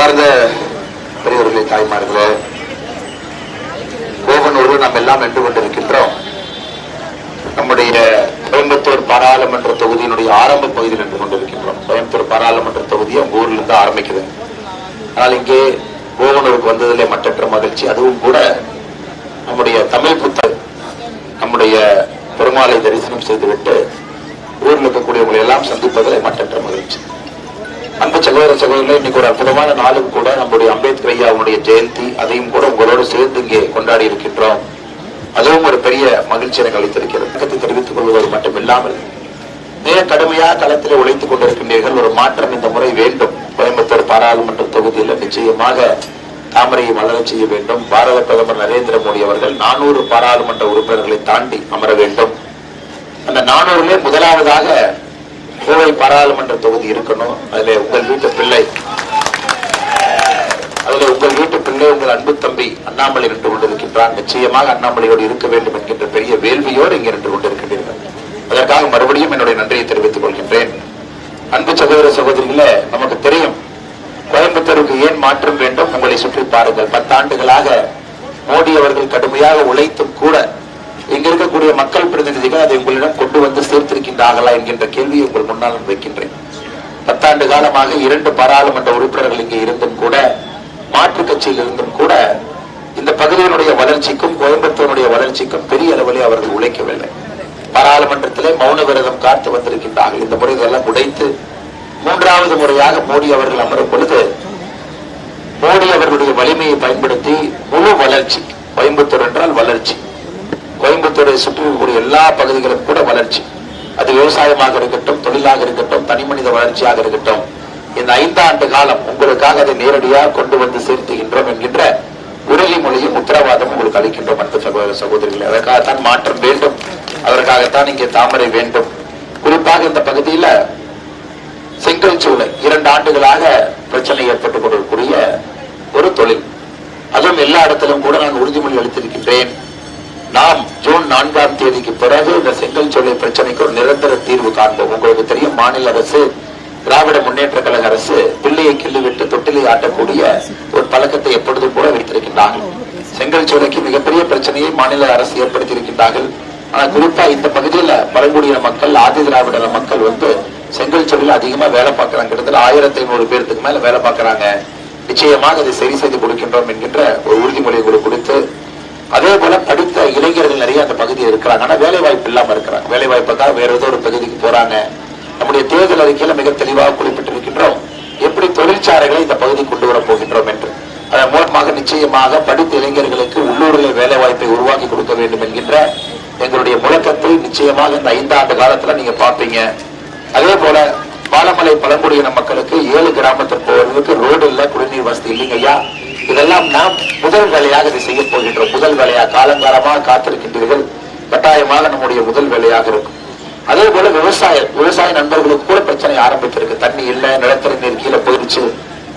அன்பார்ந்த பெரியவர்களே தாய்மார்களே. கோவனூரில் நாம் எல்லாம் நின்று கொண்டிருக்கின்றோம். நம்முடைய கோயம்புத்தூர் பாராளுமன்ற தொகுதியினுடைய ஆரம்ப பகுதியில் நின்று கொண்டிருக்கின்றோம். கோயம்புத்தூர் பாராளுமன்ற தொகுதி உங்க ஊர்ல இருந்து ஆரம்பிக்குது. ஆனால் இங்கே கோவனூருக்கு வந்ததிலே மற்றற்ற மகிழ்ச்சி. அதுவும் கூட நம்முடைய தமிழ் புத்தர் நம்முடைய பெருமாளை தரிசனம் செய்துவிட்டு ஊரில் இருக்கக்கூடியவங்களை எல்லாம் சந்திப்பதில் மற்றற்ற மகிழ்ச்சி. அன்பு சகோதர சகோதரர்களே இன்னைக்கு ஒரு அற்புதமான நாளும் கூட நம்முடைய அம்பேத்கர் ஐயாவுடைய ஜெயந்தி அதையும் கூட உங்களோடு சேர்ந்து இங்கே கொண்டாடி இருக்கின்றோம். அதுவும் ஒரு பெரிய மகிழ்ச்சி எனக்கு அளித்திருக்கிறது. வணக்கத்தை தெரிவித்துக் கொள்வது மட்டும் இல்லாமல் மிக கடுமையாக களத்தில் உழைத்துக் கொண்டிருக்கின்றீர்கள். ஒரு மாற்றம் இந்த முறை வேண்டும். கோயம்புத்தூர் பாராளுமன்ற தொகுதியில் நிச்சயமாக தாமரையை மலர செய்ய வேண்டும். பாரத பிரதமர் நரேந்திர மோடி அவர்கள் நானூறு பாராளுமன்ற உறுப்பினர்களை தாண்டி அமர வேண்டும். அந்த நானூறுலே முதலாவதாக கோவை பாராளுமன்ற தொகுதி இருக்கணும். அதுல உங்கள் வீட்டு பிள்ளை. அதுல உங்கள் வீட்டு பிள்ளை உங்கள் அன்பு தம்பி அண்ணாமலை நின்று கொண்டிருக்கின்றான். நிச்சயமாக அண்ணாமலையோடு இருக்க வேண்டும் என்கின்ற பெரிய வேள்வியோடு இங்கே நின்று கொண்டிருக்கின்றீர்கள். அதற்காக மறுபடியும் என்னுடைய நன்றியை தெரிவித்துக் கொள்கின்றேன். அன்பு சகோதர சகோதரிகளே நமக்கு தெரியும் கோயம்புத்தூருக்கு ஏன் மாற்றம் வேண்டும்? உங்களை சுற்றி பாருங்கள். பத்தாண்டுகளாக மோடி அவர்கள் கடுமையாக உழைத்தும் கூட இருக்கக்கூடிய மக்கள் பிரதிநிதிகள் அதை உங்களிடம் கொண்டு வந்து சேர்த்திருக்கின்றார்களா என்கின்ற கேள்வியை உங்கள் முன்னால் வைக்கின்றேன். பத்தாண்டு காலமாக இரண்டு பாராளுமன்ற உறுப்பினர்கள் இங்கே இருந்தும் கூட மாற்றுக் கட்சியில் இருந்தும் கூட இந்த பகுதியினுடைய வளர்ச்சிக்கும் கோயம்புத்தூருடைய வளர்ச்சிக்கும் பெரிய அளவிலே அவர்கள் உழைக்கவில்லை. பாராளுமன்றத்திலே மௌன விரதம் காத்து வந்திருக்கின்றார்கள். இந்த முறை இதெல்லாம் உடைத்து மூன்றாவது முறையாக மோடி அவர்கள் அமரும் பொழுது மோடி அவர்களுடைய வலிமையை பயன்படுத்தி முழு வளர்ச்சி கோயம்புத்தூர் என்றால் வளர்ச்சி. சுற்றி இருக்கக்கூடிய எல்லா பகுதிகளும் கூட வளர்ச்சி. அது விவசாயமாக இருக்கட்டும் தொழிலாக இருக்கட்டும் தனிமனித வளர்ச்சியாக இருக்கட்டும். இந்த ஐந்தாண்டு காலம் உங்களுக்காக அதை நேரடியாக கொண்டு வந்து சேர்த்துகின்றோம் என்கின்ற உறுதிமொழியும் உத்தரவாதமும் உங்களுக்கு அளிக்கின்றோம் அடுத்த சகோதர சகோதரிகளே. அதற்காகத்தான் மாற்றம் வேண்டும். அதற்காகத்தான் இங்கே தாமரை வேண்டும். குறிப்பாக இந்த பகுதியில செங்கல் சூளை இரண்டு ஆண்டுகளாக பிரச்சனை ஏற்பட்டுக் கொண்டிருக்கக்கூடிய ஒரு தொழில். அதுவும் எல்லா இடத்திலும் கூட நான் உறுதிமொழி அளித்திருக்கின்றேன். நாம் ஜூன் நான்காம் தேதிக்கு பிறகு இந்த செங்கல் சோலை பிரச்சனைக்கு ஒரு நிரந்தர தீர்வு காண்போம். உங்களுக்கு தெரியும் மாநில அரசு திராவிட முன்னேற்ற கழக அரசு பிள்ளையை கிள்ளிவிட்டு தொட்டிலை ஆட்டக்கூடிய ஒரு பழக்கத்தை எப்பொழுதும் கூட வைத்திருக்கின்றார்கள் செங்கல் சோலைக்கு மிகப்பெரிய பிரச்சனையை மாநில அரசு ஏற்படுத்தி இருக்கின்றார்கள் ஆனா குறிப்பா இந்த பகுதியில பழங்குடியின மக்கள் ஆதி திராவிட மக்கள் வந்து செங்கல் சூளையில அதிகமா வேலை பார்க்கறாங்க. கிட்டத்தட்ட ஆயிரத்தி ஐநூறு பேருக்கு மேல வேலை பார்க்கறாங்க. நிச்சயமாக அதை சரி செய்து கொடுக்கின்றோம் என்கின்ற ஒரு உறுதிமொழியை கொடுத்து அதே போல படித்த இளைஞர்கள் நிறைய அந்த பகுதியில் இருக்கிறாங்க. ஆனா வேலை வாய்ப்பு இல்லாம இருக்கிறாங்க. வேலை வாய்ப்புக்காக வேற ஏதோ ஒரு பகுதிக்கு போறாங்க. நம்முடைய தேர்தல் அறிக்கையில மிக தெளிவாக குறிப்பிட்டிருக்கின்றோம். எப்படி தொழிற்சாலைகளை இந்த பகுதி கொண்டு வர போகின்றோம் என்று. அதன் மூலமாக நிச்சயமாக படித்த இளைஞர்களுக்கு உள்ளூரில் வேலை வாய்ப்பை உருவாக்கி கொடுக்க வேண்டும் என்கின்ற எங்களுடைய முழக்கத்தை நிச்சயமாக இந்த ஐந்தாண்டு காலத்துல நீங்க பார்ப்பீங்க. அதே போல பாலமலை பழங்குடியின மக்களுக்கு ஏழு கிராமத்திற்கு போவதற்கு ரோடு இல்ல குடிநீர் வசதி இல்லைங்க ஐயா. இதெல்லாம் நாம் முதல் வேலையாக இதை செய்ய போகின்றோம். முதல் வேலையா? காலங்காலமாக காத்திருக்கின்றீர்கள். கட்டாயமாக நம்முடைய முதல் வேலையாக இருக்கும். அதே போல விவசாய விவசாய நண்பர்களுக்கு கூட பிரச்சனை ஆரம்பித்திருக்கு. தண்ணி இல்ல நிலத்தடி நீர் கீழே போயிருச்சு.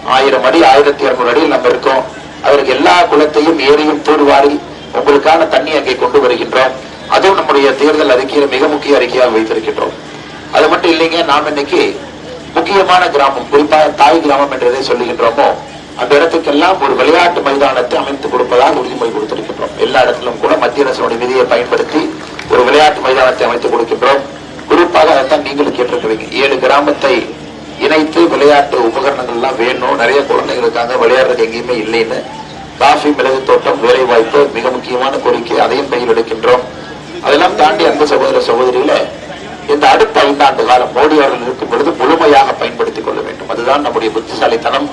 ஆயிரம் அடி ஆயிரத்தி இருநூறு அடியில் நம்ம இருக்கோம். அவருக்கு எல்லா குளத்தையும் ஏரியும் தூர்வாரி உங்களுக்கான தண்ணி அங்கே கொண்டு வருகின்றோம். அதுவும் நம்முடைய தேர்தல் அறிக்கையில மிக முக்கிய அறிக்கையாக வைத்திருக்கின்றோம். அது மட்டும் இல்லைங்க நாம் இன்னைக்கு முக்கியமான கிராமம் குறிப்பாக தாய் கிராமம் என்று எதை சொல்லுகின்றோமோ அந்த இடத்துக்கெல்லாம் ஒரு விளையாட்டு மைதானத்தை அமைத்து கொடுப்பதாக உறுதிமொழி கொடுத்திருக்கின்றோம். எல்லா இடத்திலும் கூட மத்திய அரசினுடைய நிதியை பயன்படுத்தி ஒரு விளையாட்டு மைதானத்தை அமைத்து கொடுக்கின்றோம். குறிப்பாக அதைத்தான் நீங்களும் கேட்டிருக்கிறீங்க. ஏழு கிராமத்தை இணைத்து விளையாட்டு உபகரணங்கள் எல்லாம் வேணும். நிறைய குழந்தைகள் இருக்காங்க. விளையாடுறதுக்கு எங்கேயுமே இல்லைன்னு. காஃபி மிளகு தோட்டம் வேலை வாய்ப்பு மிக முக்கியமான கோரிக்கை. அதையும் கையில் எடுக்கின்றோம். அதெல்லாம் தாண்டி அன்பு சகோதர சகோதரியில இந்த அடுத்த ஐந்தாண்டு காலம் மோடி அவர்கள் இருக்கும் பொழுது முழுமையாக பயன்படுத்திக் கொள்ள வேண்டும். அதுதான் நம்முடைய புத்திசாலித்தனம்.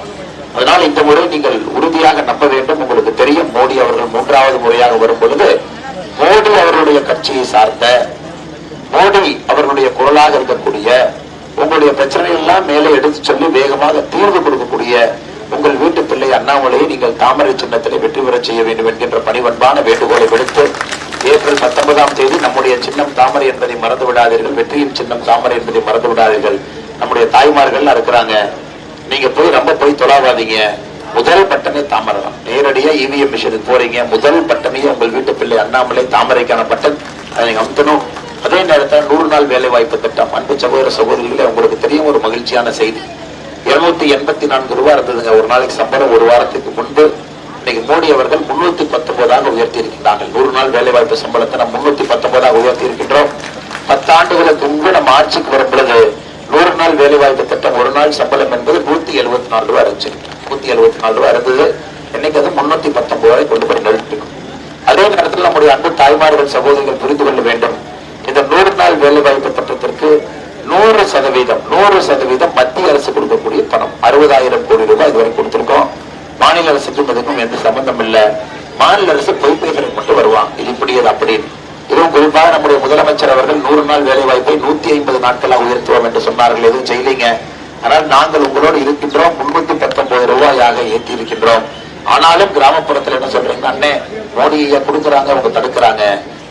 அதனால் இந்த முறை நீங்கள் உறுதியாக நம்ப வேண்டும். உங்களுக்கு தெரியும் மோடி அவர்கள் மூன்றாவது முறையாக வரும் பொழுது மோடி அவர்களுடைய கட்சியை சார்ந்த மோடி அவர்களுடைய குரலாக இருக்கக்கூடிய உங்களுடைய பிரச்சனை எல்லாம் மேலே எடுத்து சொல்லி வேகமாக தீர்வு கொடுக்கக்கூடிய உங்கள் வீட்டு பிள்ளை அண்ணாமலையை நீங்கள் தாமரை சின்னத்திலே வெற்றி பெற செய்ய வேண்டும் என்கின்ற பணிவன்பான வேண்டுகோளை விடுத்து ஏப்ரல் பத்தொன்பதாம் தேதி நம்முடைய சின்னம் தாமரை என்பதை மறந்து விடாதீர்கள் வெற்றியின் சின்னம் தாமரை என்பதை மறந்து விடாதீர்கள் நம்முடைய தாய்மார்கள் இருக்கிறாங்க நீங்க போய் ரொம்ப போய் தொலாவாதீங்க முதல் பட்டமே தாமரை தான். நேரடியா இவிஎம் மிஷினுக்கு போறீங்க. முதல் பட்டமே உங்கள் வீட்டு பிள்ளை அண்ணாமலை தாமரைக்கான பட்டம் அதை நீங்க அமுத்தணும். அதே நேரத்தில் நூறு நாள் வேலை வாய்ப்பு திட்டம். அன்பு சகோதர சகோதரிகளே உங்களுக்கு தெரியும் ஒரு மகிழ்ச்சியான செய்தி. இருநூத்தி எண்பத்தி நான்கு ரூபா இருந்ததுங்க. ஒரு நாளைக்கு சம்பளம் ஒரு வாரத்துக்கு முன்பு. இன்னைக்கு மோடி அவர்கள் முன்னூத்தி பத்தொன்பதாக உயர்த்தி இருக்கின்றார்கள் நூறு நாள் வேலை வாய்ப்பு சம்பளத்தை நம்ம முன்னூத்தி பத்தொன்பதாக உயர்த்தி இருக்கின்றோம் பத்தாண்டுகளுக்கு முன்பு நம்ம ஆட்சிக்கு வரும் பொழுது நூறு நாள் வேலைவாய்ப்பு திட்டம் ஒரு நாள் சம்பளம் என்பது நூத்தி எழுபத்தி நாலு ரூபாய் இருந்துச்சு நூத்தி எழுபத்தி நாலு ரூபாய் இருந்தது இன்னைக்கு அது? முன்னூத்தி பத்தொன்பது ரூபாய் கொண்டு போய் நிறுத்திருக்கும் அதே நேரத்தில் நம்முடைய அன்பு தாய்மார்கள் சகோதரிகள் புரிந்து கொள்ள வேண்டும். இந்த நூறு நாள் வேலைவாய்ப்பு திட்டத்திற்கு நூறு சதவீதம் நூறு சதவீதம் மத்திய அரசு கொடுக்கக்கூடிய பணம். அறுபதாயிரம் கோடி ரூபாய் இதுவரை கொடுத்திருக்கோம். மாநில அரசுக்கும் இதுக்கும் எந்த சம்பந்தம் இல்லை. மாநில அரசு பொய்ப்பைகளுக்கு மட்டும் வருவான். இது இப்படி அது அப்படின்னு இதுவும் குறிப்பாக நம்முடைய முதலமைச்சர் அவர்கள் நூறு நாள் வேலை வாய்ப்பை நூத்தி ஐம்பது நாட்களாக உயர்த்துவோம் என்று சொன்னார்கள். எதுவும் செய்யலீங்க. ஆனால் நாங்கள் உங்களோடு இருக்கின்றோம். முன்னூத்தி பத்தொன்பது ரூபாயாக ஏற்றி இருக்கின்றோம் ஆனாலும் கிராமப்புறத்தில் என்ன சொல்றீங்க? அண்ணே மோடியை கொடுக்குறாங்க அவங்க தடுக்கிறாங்க.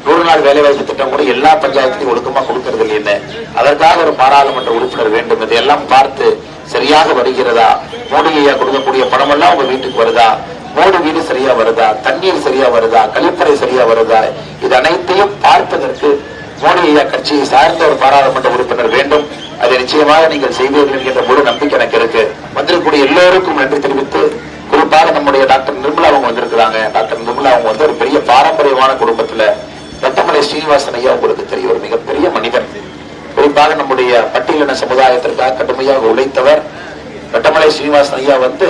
நூறு நாள் வேலைவாய்ப்பு திட்டம் கூட எல்லா பஞ்சாயத்துலையும் ஒழுக்கமா கொடுக்கறது இல்லைன்னு. அதற்காக ஒரு பாராளுமன்ற உறுப்பினர் வேண்டும். இதையெல்லாம் பார்த்து சரியாக வருகிறதா? மோடி ஐயா கொடுக்கக்கூடிய பணம் எல்லாம் உங்க வீட்டுக்கு வருதா? மோடி வீடு சரியா வருதா? தண்ணீர் சரியா வருதா? கழிப்பறை சரியா வருதா இது அனைத்தையும் பார்ப்பதற்கு மோடி ஐயா கட்சியை சார்ந்த ஒரு பாராளுமன்ற உறுப்பினர் வேண்டும். அதை நிச்சயமாக நீங்கள் செய்வீர்கள் என்கின்ற முழு நம்பிக்கை எனக்கு இருக்கு. வந்திருக்கக்கூடிய எல்லோருக்கும் நன்றி தெரிவித்து குறிப்பாக நம்முடைய டாக்டர் நிர்மலா அவங்க வந்திருக்கிறாங்க. டாக்டர் நிர்மலா அவங்க வந்து ஒரு பெரிய பாரம்பரியமான குடும்பத்துல ரத்தமலை ஸ்ரீனிவாசன் ஐயா உங்களுக்கு தெரிய ஒரு மிகப்பெரிய மனிதன். குறிப்பாக நம்முடைய பட்டியலின சமுதாயத்திற்காக கடுமையாக உழைத்தவர் ரட்டமலை ஸ்ரீனிவாசன் ஐயா வந்து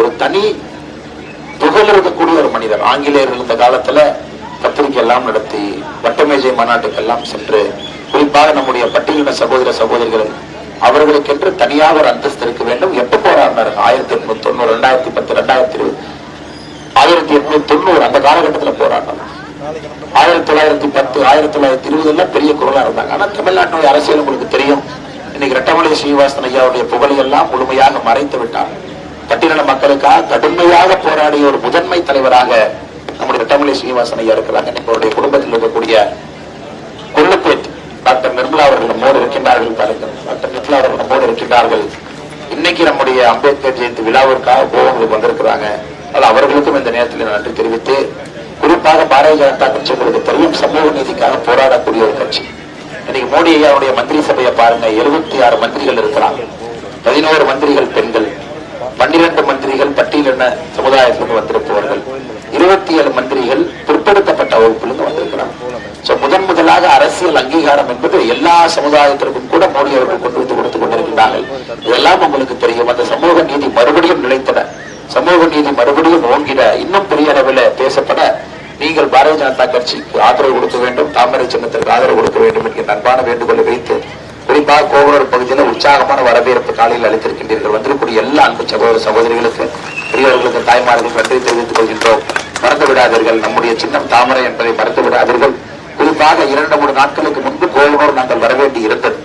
ஒரு தனி துகள் இருக்கக்கூடிய ஒரு மனிதர். ஆங்கிலேயர் இருந்த காலத்துல எல்லாம் நடத்தி வட்டமேஜை மாநாட்டுக்கெல்லாம் சென்று குறிப்பாக நம்முடைய பட்டியலின சகோதர சகோதரிகள் அவர்களுக்கென்று தனியாக ஒரு அந்தஸ்து இருக்க வேண்டும். எப்ப போராடினார் ஆயிரத்தி எட்நூத்தி தொண்ணூறு ரெண்டாயிரத்தி பத்து ரெண்டாயிரத்தி இருபது. ஆயிரத்தி எட்நூத்தி தொண்ணூறு அந்த காலகட்டத்தில் போராடினார் ஆயிரத்தி தொள்ளாயிரத்தி பத்து ஆயிரத்தி தொள்ளாயிரத்தி இருபதுல பெரிய குரலா இருந்தாங்க. ஆனா தமிழ்நாட்டினுடைய அரசியல் உங்களுக்கு தெரியும். இன்னைக்கு ரெட்டமலை ஸ்ரீனிவாசன் ஐயாவுடைய புகழை எல்லாம் முழுமையாக மறைத்து விட்டார். பட்டியலின மக்களுக்காக கடுமையாக போராடிய ஒரு முதன்மை தலைவராக நம்முடைய ரெட்டமலை சீனிவாசன் ஐயா இருக்கிறாங்க. இன்னைக்கு அவருடைய குடும்பத்தில் இருக்கக்கூடிய கொள்ளுப்பேட் டாக்டர் நிர்மலா அவர்கள் நம்மோடு இருக்கின்றார்கள் பாருங்கள் டாக்டர் நிர்மலா அவர்கள் நம்மோடு இருக்கின்றார்கள். இன்னைக்கு நம்முடைய அம்பேத்கர் ஜெயந்தி விழாவிற்காக கோவங்களுக்கு வந்திருக்கிறாங்க. அதனால் அவர்களுக்கும் இந்த நேரத்தில் நன்றி தெரிவித்து குறிப்பாக பாரதிய ஜனதா கட்சி உங்களுக்கு தெரியும் சமூக நீதிக்காக போராடக்கூடிய ஒரு கட்சி. இன்னைக்கு மோடி ஐயாவுடைய மந்திரி சபையை பாருங்க எழுபத்தி ஆறு மந்திரிகள் இருக்கிறாங்க. பதினோரு மந்திரிகள் பெண்கள். பன்னிரண்டு மந்திரிகள் பட்டியலின சமுதாயத்திலிருந்து வந்திருப்பவர்கள். இருபத்தி ஏழு மந்திரிகள் பிற்படுத்தப்பட்ட வகுப்பிலிருந்து வந்திருக்கிறார். சோ முதன் முதலாக அரசியல் அங்கீகாரம் என்பது எல்லா சமுதாயத்திற்கும் கூட மோடி அவர்கள் கொண்டு வந்து கொடுத்துக் கொண்டிருக்கிறார்கள் இதெல்லாம் உங்களுக்கு தெரியும். அந்த சமூக நீதி மறுபடியும் நிலைத்திட சமூக நீதி மறுபடியும் ஓங்கிட இன்னும் பெரிய அளவில் பேசப்பட நீங்கள் பாரதிய ஜனதா கட்சிக்கு ஆதரவு கொடுக்க வேண்டும் தாமரை சின்னத்திற்கு ஆதரவு கொடுக்க வேண்டும் என்கிற அன்பான வேண்டுகோளை வைத்து குறிப்பாக கோவலூர் பகுதியில் உற்சாகமான வரவேற்பு காலையில் அளித்திருக்கின்றீர்கள். வந்திருக்கூடிய எல்லா அன்பு சகோதர சகோதரிகளுக்கு பெரியவர்களுக்கு தாய்மார்களுக்கு நன்றி தெரிவித்துக் கொள்கின்றோம். மறந்து விடாதீர்கள். நம்முடைய சின்னம் தாமரை என்பதை மறந்து விடாதீர்கள். குறிப்பாக இரண்டு மூணு நாட்களுக்கு முன்பு கோவலூர் நாங்கள் வரவேண்டி இருந்தது.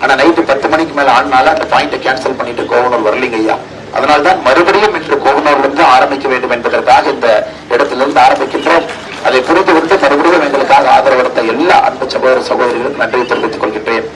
ஆனா நைட்டு பத்து மணிக்கு மேல ஆனால அந்த பாயிண்டை கேன்சல் பண்ணிட்டு கோவனூர் வரலீங்க ஐயா. அதனால்தான் மறுபடியும் இன்று கோவனூர்லிருந்து ஆரம்பிக்க வேண்டும் என்பதற்காக இந்த இடத்திலிருந்து ஆரம்பிக்கின்றோம். அதை புரிந்து கொண்டு மறுபடியும் எங்களுக்காக ஆதரவு எல்லா அன்பு சகோதர சகோதரிகளுக்கும் நன்றி தெரிவித்துக் கொள்கின்றேன்.